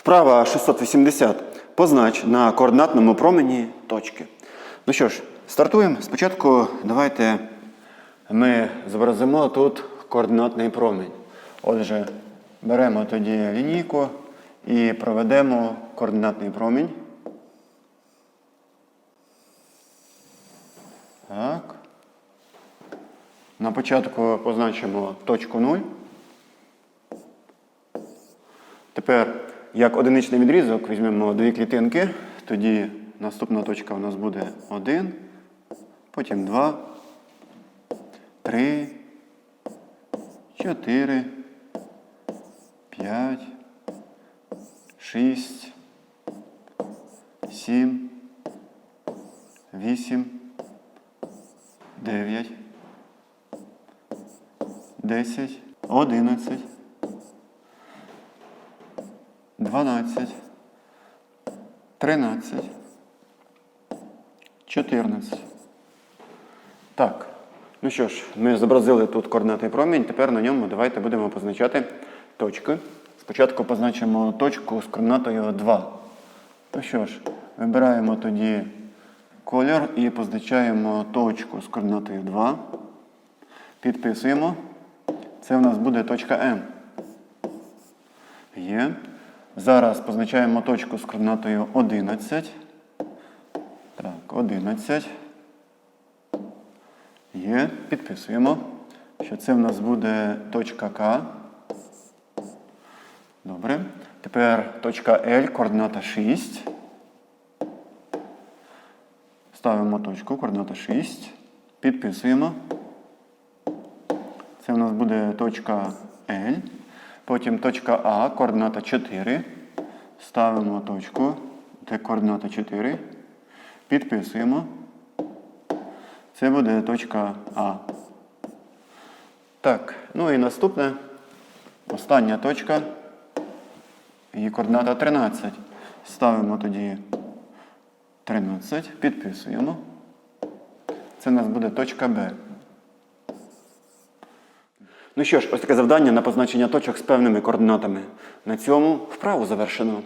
Вправа 680. Познач на координатному промені точки. Ну що ж, стартуємо. Спочатку давайте ми зобразимо тут координатний промінь. Отже, беремо тоді лінійку і проведемо координатний промінь. Так. На початку позначимо точку 0. Тепер, як одиничний відрізок, візьмемо дві клітинки, тоді наступна точка у нас буде 1, потім 2, 3, 4, 5, 6, 7, 8, 9, 10, 11, 12, 13, 14. Так. Ну що ж, ми зобразили тут координатний промінь, тепер на ньому давайте будемо позначати точки. Спочатку позначимо точку з координатою 2. Ну що ж, вибираємо тоді колір і позначаємо точку з координатою 2. Підписуємо. Це у нас буде точка М. Є. Зараз позначаємо точку з координатою 11. Так, 11. Є. Підписуємо, що це в нас буде точка К. Добре. Тепер точка L, координата 6. Ставимо точку, координата 6. Підписуємо. Це в нас буде точка L. Потім точка А, координата 4. Ставимо точку, де координата 4. Підписуємо. Це буде точка А. Так, ну і наступне. Остання точка. Її координата 13. Ставимо тоді 13, підписуємо. Це у нас буде точка Б. Ну що ж, ось таке завдання на позначення точок з певними координатами. На цьому вправу завершено.